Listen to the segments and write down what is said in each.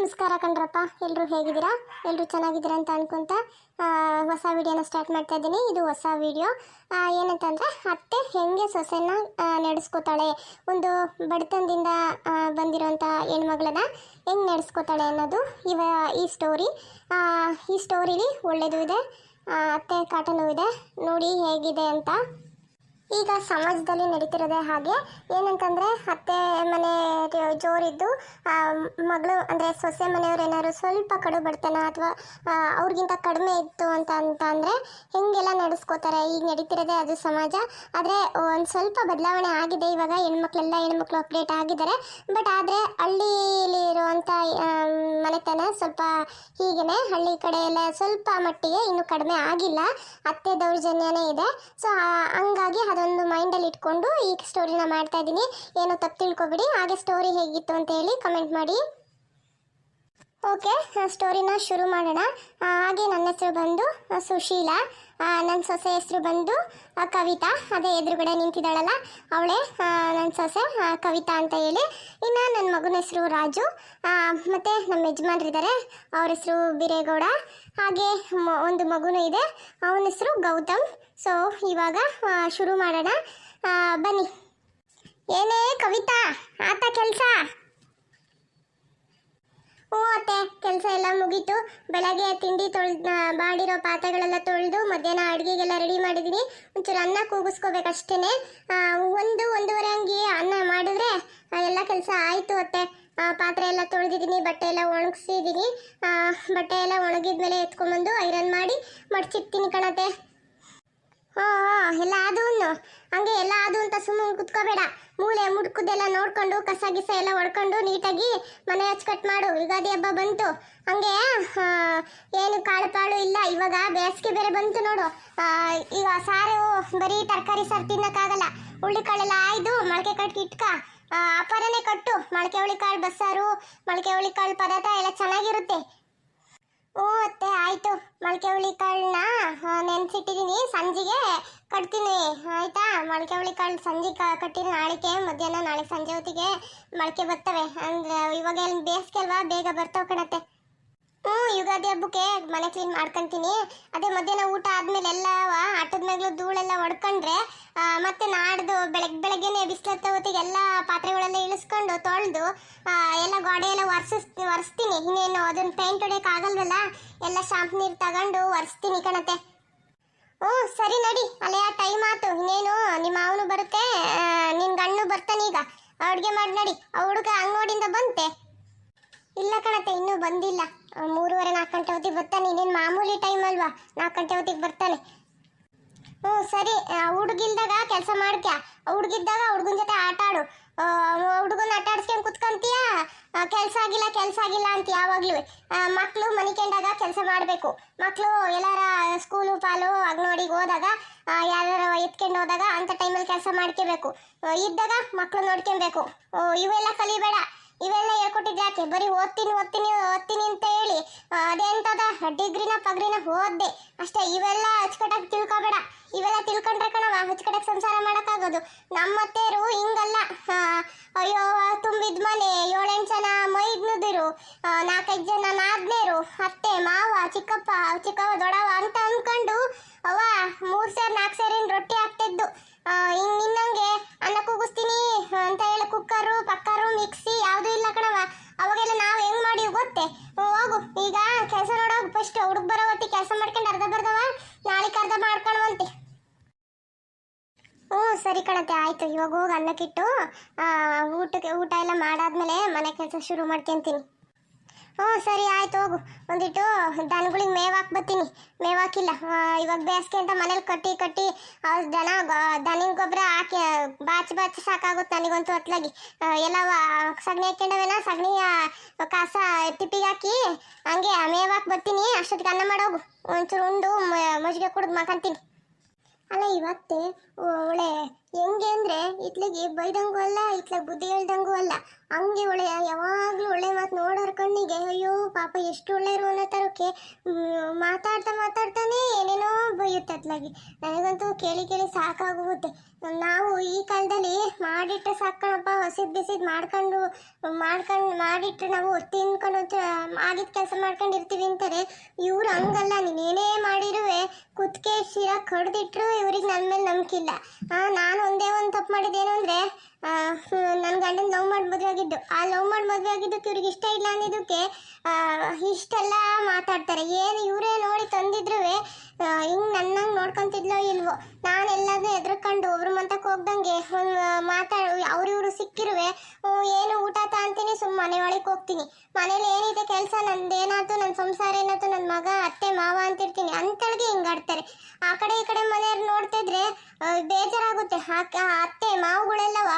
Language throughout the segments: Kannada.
ನಮಸ್ಕಾರ ಕಣ್ರಪ್ಪ. ಎಲ್ಲರೂ ಹೇಗಿದ್ದೀರಾ? ಎಲ್ಲರೂ ಚೆನ್ನಾಗಿದ್ದೀರಾ ಅಂತ ಅನ್ಕೊಂತ ಹೊಸ ವಿಡಿಯೋನ ಸ್ಟಾರ್ಟ್ ಮಾಡ್ತಾ ಇದ್ದೀನಿ. ಇದು ಹೊಸ ವಿಡಿಯೋ. ಏನಂತಂದರೆ, ಅತ್ತೆ ಹೆಂಗೆ ಸೊಸೆನ ನಡೆಸ್ಕೋತಾಳೆ? ಒಂದು ಬಡತನದಿಂದ ಬಂದಿರೋಂಥ ಹೆಣ್ಮಗಳನ್ನ ಹೆಂಗೆ ನಡೆಸ್ಕೋತಾಳೆ ಅನ್ನೋದು ಇವ, ಈ ಸ್ಟೋರಿ ಈ ಸ್ಟೋರಿಲಿ ಒಳ್ಳೆಯದು ಇದೆ. ಅತ್ತೆ ಕಾಟನೂ ಇದೆ. ನೋಡಿ ಹೇಗಿದೆ ಅಂತ. ಈಗ ಸಮಾಜದಲ್ಲಿ ನಡೀತಿರೋದೇ ಹಾಗೆ. ಏನಂತಂದರೆ ಅತ್ತೆ ಮನೆ ಜೋರಿದ್ದು ಮಗಳು ಅಂದರೆ ಸೊಸೆ ಮನೆಯವ್ರು ಏನಾದ್ರು ಸ್ವಲ್ಪ ಕಡು ಬಡ್ತಾನ ಅಥವಾ ಅವ್ರಿಗಿಂತ ಕಡಿಮೆ ಇತ್ತು ಅಂತ ಅಂತ ಅಂದರೆ ಹೆಂಗೆಲ್ಲ ನಡೆಸ್ಕೋತಾರೆ. ಈಗ ನಡೀತಿರೋದೇ ಅದು ಸಮಾಜ. ಆದರೆ ಒಂದು ಸ್ವಲ್ಪ ಬದಲಾವಣೆ ಆಗಿದೆ ಇವಾಗ. ಹೆಣ್ಮಕ್ಳೆಲ್ಲ ಹೆಣ್ಮಕ್ಳು ಅಪ್ಡೇಟ್ ಆಗಿದ್ದಾರೆ. ಬಟ್ ಆದರೆ ಹಳ್ಳಿಲಿ ಇರುವಂಥ ಮನೆತನ ಸ್ವಲ್ಪ ಹೀಗೇನೆ. ಹಳ್ಳಿ ಕಡೆ ಎಲ್ಲ ಸ್ವಲ್ಪ ಮಟ್ಟಿಗೆ ಇನ್ನೂ ಕಡಿಮೆ ಆಗಿಲ್ಲ. ಅತ್ತೆ ದೌರ್ಜನ್ಯನೇ ಇದೆ ಸೊ ಹಂಗಾಗಿ ಅದೊಂದು ಮೈಂಡಲ್ಲಿ ಇಟ್ಕೊಂಡು ಈ ಸ್ಟೋರಿನ ಮಾಡ್ತಾ ಇದ್ದೀನಿ. ಏನು ತಪ್ಪು ತಿಳ್ಕೊಬಿಡಿ. ಹಾಗೆ ಸ್ಟೋರಿ ಹೇಗಿತ್ತು ಅಂತ ಹೇಳಿ ಕಮೆಂಟ್ ಮಾಡಿ. ಓಕೆ ಸ್ಟೋರಿನ ಶುರು ಮಾಡೋಣ. ಹಾಗೆ ನನ್ನ ಹೆಸರು ಬಂದು ಸುಶೀಲಾ. ನನ್ನ ಸೊಸೆ ಹೆಸರು ಬಂದು ಕವಿತಾ. ಅದೇ ಎದುರುಗಡೆ ನಿಂತಿದ್ದಾಳಲ್ಲ. ಅವಳೇ ನನ್ನ ಸೊಸೆ ಕವಿತಾ ಅಂತ ಹೇಳಿ. ಇನ್ನು ನನ್ನ ಮಗನ ಹೆಸರು ರಾಜು. ಮತ್ತು ನಮ್ಮ ಯಜಮಾನ್ರಿದ್ದಾರೆ ಅವ್ರ ಹೆಸರು ಬಿರೇಗೌಡ. ಹಾಗೆ ಒಂದು ಮಗುನೂ ಇದೆ. ಅವನ ಹೆಸರು ಗೌತಮ್. ಸೊ ಇವಾಗ ಶುರು ಮಾಡೋಣ. ಬನ್ನಿ. ಏನೇ ಕವಿತಾ, ಆತ ಕೆಲಸ ಹ್ಞೂ ಅತ್ತೆ ಕೆಲಸ ಎಲ್ಲ ಮುಗೀತು. ಬೆಳಗ್ಗೆ ತಿಂಡಿ ತೊಳೆದು ಮಾಡಿರೋ ಪಾತ್ರೆಗಳೆಲ್ಲ ತೊಳೆದು ಮಧ್ಯಾಹ್ನ ಅಡುಗೆಗೆಲ್ಲ ರೆಡಿ ಮಾಡಿದ್ದೀನಿ ಒಂಚೂರು ಅನ್ನ ಕೂಗಿಸ್ಕೋಬೇಕಷ್ಟೇ ಒಂದು ಒಂದೂವರೆ ಹಂಗೆ ಅನ್ನ ಮಾಡಿದ್ರೆ ಎಲ್ಲ ಕೆಲಸ ಆಯಿತು ಅತ್ತೆ. ಪಾತ್ರೆ ಎಲ್ಲ ತೊಳೆದಿದ್ದೀನಿ ಬಟ್ಟೆ ಎಲ್ಲ ಒಣಗಿಸಿದ್ದೀನಿ ಬಟ್ಟೆ ಎಲ್ಲ ಒಣಗಿದ್ಮೇಲೆ ಎತ್ಕೊಂಬಂದು ಐರನ್ ಮಾಡಿ ಮಡಚಿರ್ತೀನಿ ಕಣತೆ ಹಾ ಎಲ್ಲ ಅದು ಹಂಗೆ ಎಲ್ಲ ಅದು ಅಂತ ಸುಮ್ಮನೆ ಕುತ್ಕೋಬೇಡ. ಮೂಳೆ ಮುಡ್ಕುದೆಲ್ಲ ನೋಡ್ಕೊಂಡು, ಕಸ ಗಿಸ ಎಲ್ಲ ಹೊಡ್ಕೊಂಡು ನೀಟಾಗಿ ಮನೆ ಹಚ್ಕಟ್ ಮಾಡು. ಯುಗಾದಿ ಹಬ್ಬ ಬಂತು. ಹಂಗೆ ಏನು ಕಾಳು ಪಾಳು ಇಲ್ಲ. ಇವಾಗ ಬೇಸಿಗೆ ಬೇರೆ ಬಂತು ನೋಡು. ಈಗ ಸಾರು, ಬರೀ ತರಕಾರಿ ಸಾರು ತಿನ್ನಕ್ಕಾಗಲ್ಲ. ಹುಳಿ ಕಾಳೆಲ್ಲ ಆಯ್ದು, ಮೊಳಕೆ ಕಟ್ಟಿ ಇಟ್ಕ. ಅಪಾರನೇ ಕಟ್ಟು. ಮೊಳಕೆ ಹುಳಿ ಕಾಳು, ಬಸ್ಸಾರು, ಮೊಳಕೆ ಹುಳಿ ಕಾಳು ಪದಾರ್ಥ ಎಲ್ಲ ಚೆನ್ನಾಗಿರುತ್ತೆ. ಓ ಅತ್ತೆ, ಆಯ್ತು. ಮೊಳಕೆ ಹುಳಿ ಕಾಳನ್ನ ನೆನ್ಸಿಟ್ಟಿದ್ದೀನಿ ಸಂಜೆಗೆ ಕಟ್ತೀನಿ. ಆಯ್ತಾ? ಮೊಳಕೆ ಹುಳಿ ಕಾಳು ಸಂಜೆ ಕ ಕಟ್ಟಿದ್ರೆ ನಾಳೆಗೆ ಮಧ್ಯಾಹ್ನ ನಾಳೆ ಸಂಜೆ ಹೊತ್ತಿಗೆ ಮೊಳಕೆ ಬರ್ತವೆ. ಅಂದ್ರೆ ಇವಾಗ ಏನು ಬೇಸಿಗೆ ಅಲ್ವಾ? ಬೇಗ ಬರ್ತಾವೆ ಕಣತ್ತೆ. ಹ್ಞೂ ಯುಗಾದಿ ಹಬ್ಬಕ್ಕೆ ಮನೆ ಕ್ಲೀನ್ ಮಾಡ್ಕೊಂತೀನಿ. ಅದೇ ಮಧ್ಯಾಹ್ನ ಊಟ ಆದ್ಮೇಲೆ ಎಲ್ಲ ಆಟದ ಮೇಲೆ ಧೂಳೆಲ್ಲ ಹೊಡ್ಕೊಂಡ್ರೆ ಆ, ಮತ್ತೆ ನಾಡ್ದು ಬೆಳಗ್ಗೆ ಬೆಳಗ್ಗೆನೆ ಬಿಸಿಲತ್ತ ಹೊತ್ತಿಗೆಲ್ಲ ಪಾತ್ರೆಗಳೆಲ್ಲ ಇಳಿಸ್ಕೊಂಡು ತೊಳೆದು ಎಲ್ಲ ಗೋಡೆ ಎಲ್ಲ ಒರೆಸಿಸ್ ಒರೆಸ್ತೀನಿ. ಇನ್ನೇನು ಅದನ್ನು ಪೇಂಟ್ ಹೊಡೆಯೋಕ್ಕಾಗಲ್ವಲ್ಲ ಎಲ್ಲ ಶಾಂಪ್ ನೀರು ತಗೊಂಡು ಒರೆಸ್ತೀನಿ ಕಣತೆ ಹ್ಞೂ ಸರಿ ನಡಿ. ಅಲ್ಲೇ ಟೈಮ್ ಆತು. ಇನ್ನೇನು, ನಿಮ್ಮ ಅವನು ಬರುತ್ತೆ? ನಿನ್ ಗಂಡು ಬರ್ತಾನೆ ಈಗ. ಅಡುಗೆ ಮಾಡಿ, ನಡಿ. ಆ ಹುಡುಗ ಅಂಗಡಿಯಿಂದ ಬಂತೆ. ಇಲ್ಲ ಕಣತೆ, ಇನ್ನೂ ಬಂದಿಲ್ಲ. ಮೂರುವರೆ, ನಾಲ್ಕು ಗಂಟೆ ಹೊತ್ತಿಗೆ ಬರ್ತಾನೆ. ಇನ್ನೇನು ಮಾಮೂಲಿ ಟೈಮ್ ಅಲ್ವಾ? ನಾಲ್ಕು ಗಂಟೆ ಹೊತ್ತಿಗೆ ಬರ್ತಾನೆ. ಹ್ಞೂ, ಸರಿ. ಹುಡುಗಿಲ್ದಾಗ ಕೆಲಸ ಮಾಡ್ತೀಯ? ಹುಡುಗಿದ್ದಾಗ ಹುಡುಗನ ಜೊತೆ ಆಟ ಆಡು. ಹುಡುಗನ ಆಟ ಕೆಲಸ ಆಗಿಲ್ಲ ಕೆಲಸ ಆಗಿಲ್ಲ ಅಂತ ಯಾವಾಗಲೂ ಮಕ್ಕಳು ಮನಿಕೊಂಡಾಗ ಕೆಲಸ ಮಾಡಬೇಕು. ಮಕ್ಕಳು ಎಲ್ಲಾರ ಸ್ಕೂಲು ಪಾಲು ಅಂಗನವಾಡಿಗೆ ಹೋದಾಗ ಯಾರು ಎತ್ಕೊಂಡು ಹೋದಾಗ ಅಂಥ ಟೈಮಲ್ಲಿ ಕೆಲಸ ಮಾಡ್ಕೋಬೇಕು. ಇದ್ದಾಗ ಮಕ್ಕಳು ನೋಡ್ಕೊಬೇಕು. ಇವೆಲ್ಲ ಕಲಿಬೇಡ. ಇವೆಲ್ಲ ಹೇಳ್ಕೊಟ್ಟಿದ್ದು ಯಾಕೆ? ಬರೀ ಓದ್ತೀನಿ ಓದ್ತೀನಿ ಓದ್ತೀನಿ ಅಂತ ಹೇಳಿ ಅದೆಂಥದ ಡಿಗ್ರಿನ ಪಗ್ರಿನ ಓದ್ದೆ. ಅಷ್ಟೇ ಇವೆಲ್ಲ ಅಚ್ಚುಕಟ್ಟಾಗಿ ತಿಳ್ಕೊಬೇಡ. ಇವೆಲ್ಲ ತಿಳ್ಕೊಂಡ್ರೆ ಕಣವ ಅಚ್ಚುಕಟ್ಟಾಗಿ ಸಂಸಾರ ಮಾಡೋಕ್ಕಾಗೋದು. ನಮ್ಮತ್ತೆರು ಹಿಂಗಲ್ಲ. ಆ, ಅಯ್ಯೋ, ತುಂಬಿದ ಮನೆ, ಏಳೆಂಟು ಜನ ಮೈದ್ನುದಿರು ನಾಲ್ಕೈದು ಜನ ನಾದ್ನೇರು, ಅತ್ತೆ, ಮಾವ, ಚಿಕ್ಕಪ್ಪ ಚಿಕ್ಕವ ದೊಡವ ಅಂತ ಅಂದ್ಕೊಂಡು ಅವ ಮೂರು ಸೇರ್, ನಾಲ್ಕು ಸೇರಿನ ರೊಟ್ಟಿ ಹಾಕ್ತಿದ್ದು. ಹಿಂಗ್ ನಿನ್ನಂಗೆ ಅನ್ನ ಕೂಗಿಸ್ತೀನಿ ಅಂತ ಹೇಳಿ ಕುಕ್ಕರು ಪಕ್ಕರು ಮಿಕ್ಸಿ ಯಾವುದೂ ಇಲ್ಲ ಕಣವ ಅವಾಗೆಲ್ಲ ನಾವು ಹೆಂಗ್ ಮಾಡಿ ಗೊತ್ತೇ ಹ್ಮ್, ಹೋಗು ಈಗ ಕೆಲಸ ನೋಡೋಗು ಫಸ್ಟ್ ಹುಡುಗ ಬರೋ ಹೊತ್ತಿ ಕೆಲಸ ಮಾಡ್ಕೊಂಡು ಅರ್ಧ ಬರ್ದವ ನಾಳೆಗೆ ಅರ್ಧ ಮಾಡ್ಕೊಳುವಂತೆ ಹ್ಞೂ ಸರಿ ಕಣತೆ ಆಯ್ತು. ಇವಾಗ ಹೋಗಿ ಅನ್ನಕ್ಕಿಟ್ಟು ಊಟಕ್ಕೆ, ಊಟ ಎಲ್ಲ ಮಾಡಾದ್ಮೇಲೆ ಮನೆ ಕೆಲಸ ಶುರು ಮಾಡ್ಕೊಂತೀನಿ ಹ್ಞೂ, ಸರಿ, ಆಯ್ತು, ಹೋಗು. ಒಂದಿಟ್ಟು ದನಗಳಿಗೆ ಮೇವು ಹಾಕ್ಬತ್ತೀನಿ ಮೇವು ಹಾಕಿಲ್ಲ ಇವಾಗ ಬೇಸಿಗೆ ಅಂತ ಮನೇಲಿ ಕಟ್ಟಿ ಕಟ್ಟಿ ದನ ದನಿನ್ ಗೊಬ್ಬರ ಹಾಕಿ ಬಾಚಿ ಬಾಚಿ ಸಾಕಾಗುತ್ತೆ ನನಗಂತೂ ಹೊತ್ಲಾಗಿ ಎಲ್ಲ ಸಗಣಿ ಹಾಕೊಂಡವೆಲ್ಲ ಸಗಣಿ ಕಸ, ತಿಪ್ಪಿಗೆ ಹಾಕಿ, ಹಂಗೆ ಮೇವು ಹಾಕಿ ಬರ್ತೀನಿ. ಅಷ್ಟೊತ್ತಿಗೆ ಅನ್ನ ಮಾಡೋಗು. ಒಂಚೂರು ಉಂಡು ಮಜ್ಜಿಗೆ ಕುಡಿದು ಮಕ್ಕಂತೀನಿ ಅಲ್ಲ ಇವತ್ತೆ ಒಳ್ಳೆ ಹೆಂಗೆ ಅಂದ್ರೆ ಇತ್ಲಿಗೆ ಬೈದಂಗೂ ಅಲ್ಲ ಇತ್ಲಾಗ ಬುದ್ಧಿ ಹೇಳ್ದಂಗೂ ಅಲ್ಲ. ಹಂಗೆ ಒಳ್ಳೆ ಯಾವಾಗಲೂ ಒಳ್ಳೆ ಮಾತು ನೋಡೋರ್ ಕಣ್ಣಿಗೆ ಅಯ್ಯೋ ಪಾಪ ಎಷ್ಟು ಒಳ್ಳೆಯರು ಅನ್ನೋ ಥರಕ್ಕೆ ಮ್, ಮಾತಾಡ್ತಾ ಮಾತಾಡ್ತಾನೆ ಏನೇನೋ ಬೈಯುತ್ತೆ ಅತ್ಲಾಗಿ. ನನಗಂತೂ ಕೇಳಿ ಕೇಳಿ ಸಾಕಾಗುತ್ತೆ ನಾವು ಈ ಕಾಲದಲ್ಲಿ ಮಾಡಿಟ್ಟು ಸಾಕಣಪ್ಪ ಹಸಿದ್ ಬಿಸಿದ್ ಮಾಡ್ಕೊಂಡು ಮಾಡ್ಕೊಂಡು ಮಾಡಿಟ್ಟು ನಾವು ತಿನ್ಕೊಂಡು ಆಗಿದ ಕೆಲಸ ಮಾಡ್ಕೊಂಡು ಇರ್ತೀವಿ ಅಂತಾರೆ. ಇವ್ರು ಹಂಗಲ್ಲ ನೀನೇನೇ ಮಾಡಿರುವೆ ಕುತ್ಕೆ ಶಿರ ಕಡ್ದಿಟ್ರು ಇವ್ರಿಗೆ ನನ್ನ ಮೇಲೆ ನಂಬಿಕೆ ಇಲ್ಲ. ಆ, ನಾನು ಒಂದೇ ಒಂದು ತಪ್ಪು ಮಾಡಿದ್ದೇನು ಅಂದರೆ ನನ್ನ ಗಂಡನ ಲವ್ ಮಾಡಿ ಮದುವೆ ಆಗಿದ್ದು. ಆ ಲವ್ ಮಾಡಿ ಮದುವೆ ಆಗಿದ್ದಕ್ಕೆ ಇವ್ರಿಗೆ ಇಷ್ಟ ಇಲ್ಲ ಅಂದಿದ್ದಕ್ಕೆ ಆ, ಇಷ್ಟೆಲ್ಲ ಮಾತಾಡ್ತಾರೆ. ಏನು ಇವರೇ ನೋಡಿ ತಂದಿದ್ರು ಹಿಂಗೆ ನನ್ನಂಗೆ ನೋಡ್ಕೊಂತಿದ್ಲೋ ಇಲ್ವೋ? ನಾನೆಲ್ಲದನ್ನೂ ಎದ್ರಕೊಂಡು ಒಬ್ರ ಮಂತಕ್ಕೆ ಹೋಗ್ದಂಗೆ ಮಾತಾಡ ಅವ್ರಿವ್ರು ಸಿಕ್ಕಿರುವೆ ಏನು ಊಟ ತಾಂತೀನಿ ಸುಮ್ಮನೆ ಮನೆ ಒಳಗೆ ಹೋಗ್ತೀನಿ. ಮನೇಲಿ ಏನಿದೆ ಕೆಲಸ ನಂದೇನಾಯ್ತು ನನ್ನ ಸಂಸಾರ ಮಗ, ಅತ್ತೆ, ಮಾವ ಅಂತಿರ್ತೀನಿ. ಅಂತಳ್ಗೆ ಹಿಂಗಾಡ್ತಾರೆ. ಆ ಕಡೆ ಈ ಕಡೆ ಮನೆಯವ್ರು ನೋಡ್ತಿದ್ರೆ ಬೇಜಾರಾಗುತ್ತೆ. ಅತ್ತೆ, ಮಾವುಗಳೆಲ್ಲವ?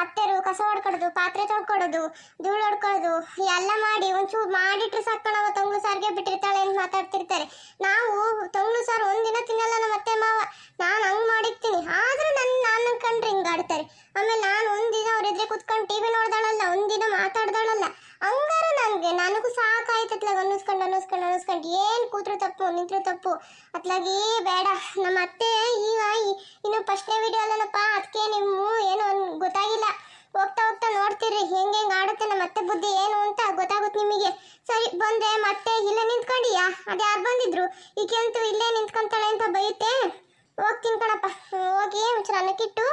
ಅತ್ತೆರು ಕಸ ಹೊಡ್ಕೊಡೋದು, ಪಾತ್ರೆ ತೊಳ್ಕೊಡೋದು, ಧೂಳು ಹೊಡ್ಕೊಳ್ಳೋದು ಎಲ್ಲ ಮಾಡಿ ಒಂಚೂರು ಮಾಡಿಟ್ರೆ ಸಾಕಣವ ತಂಗ್ಳು ಸಾರಿಗೆ ಬಿಟ್ಟಿರ್ತಾಳೆ ಅಂತ ಮಾತಾಡ್ತಿರ್ತಾರೆ. ನಾವು ತಂಗ್ಳು ಸಾರು ಒಂದಿನ ತಿನ್ನಲ್ಲ ನಮ್ಮ ಅತ್ತೆ, ಮಾವ. ನಾನು ಹಂಗೆ ಮಾಡಿರ್ತೀನಿ. ಆದ್ರೂ ನನ್ನ ನಾನು ಕಂಡ್ರೆ ಹಿಂಗಾಡ್ತಾರೆ. ಆಮೇಲೆ ನಾನು ಒಂದಿನ ಅವ್ರ ಎದುರೆ ಕುತ್ಕೊಂಡು ಟಿ ವಿ ನೋಡ್ದಾಳಲ್ಲ ತಪ್ಪು, ನಿಂತ್ರು ತಪ್ಪು. ಅತ್ಲಾಗಿ ಬೇಡ. ನಮ್ಮ ಅತ್ತೆ ಈಗ ಇನ್ನು ಫಸ್ಟ್ನೇ ವಿಡಿಯೋ ಅಲ್ಲನಪ್ಪ. ಅದಕ್ಕೆ ನಿಮ್ಮ ಏನು ಗೊತ್ತಾಗಿಲ್ಲ. ಹೋಗ್ತಾ ಹೋಗ್ತಾ ನೋಡ್ತೀರಿ ಹೆಂಗೆ ಹೆಂಗೆ ಆಡುತ್ತೆ ನಮ್ಮ ಅತ್ತೆ ಬುದ್ಧಿ ಏನು ಅಂತ ಗೊತ್ತಾಗುತ್ತೆ ನಿಮಗೆ. ಸರಿ, ಬಂದೆ, ಮತ್ತೆ ಇಲ್ಲೇ ನಿಂತ್ಕೊಂಡಿಯಾ? ಅದು ಯಾರು ಬಂದಿದ್ರು? ಈಗಂತೂ ಇಲ್ಲೇ ನಿಂತ್ಕೊಂತಾಳೆ ಅಂತ ಬೈಯುತ್ತೆ? ಹೋಗ್ತೀನಿ ಕಣಪ್ಪ. ಹೋಗಿ ಒಂಚೂರು ಅನ್ನಕ್ಕಿಟ್ಟು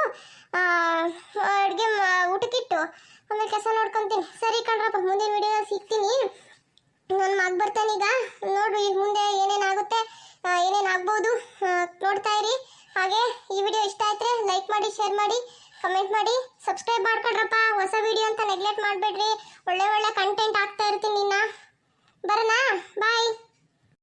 ಅಡುಗೆ ಊಟಕ್ಕಿಟ್ಟು. ಆಮೇಲೆ ಕೆಲಸ ನೋಡ್ಕೊತೀನಿ. ಸರಿ ಕಣ್ರಪ್ಪ, ಮುಂದಿನ ವಿಡಿಯೋ ಸಿಗ್ತೀನಿ. ನನ್ನ ಮಗ ಬರ್ತಾನೆ ಈಗ. ನೋಡ್ರಿ ಈಗ ಮುಂದೆ ಏನೇನಾಗುತ್ತೆ ಏನೇನಾಗ್ಬೋದು ನೋಡ್ತಾ ಇರಿ. ಹಾಗೆ ಈ ವಿಡಿಯೋ ಇಷ್ಟ ಆಯ್ತ್ರೆ ಲೈಕ್ ಮಾಡಿ ಶೇರ್ ಮಾಡಿ ಕಮೆಂಟ್ ಮಾಡಿ. ಸಬ್ಸ್ಕ್ರೈಬ್ ಮಾಡ್ಕೊಡ್ರಪ್ಪ, ಹೊಸ ವಿಡಿಯೋ ಅಂತ ನೆಗ್ಲೆಕ್ಟ್ ಮಾಡಬೇಡ್ರಿ. ಒಳ್ಳೆ ಒಳ್ಳೆ ಕಂಟೆಂಟ್ ಆಗ್ತಾ ಇರ್ತೀನಿ ನಿನ್ನ. ಬರೋಣ ಬಾಯ್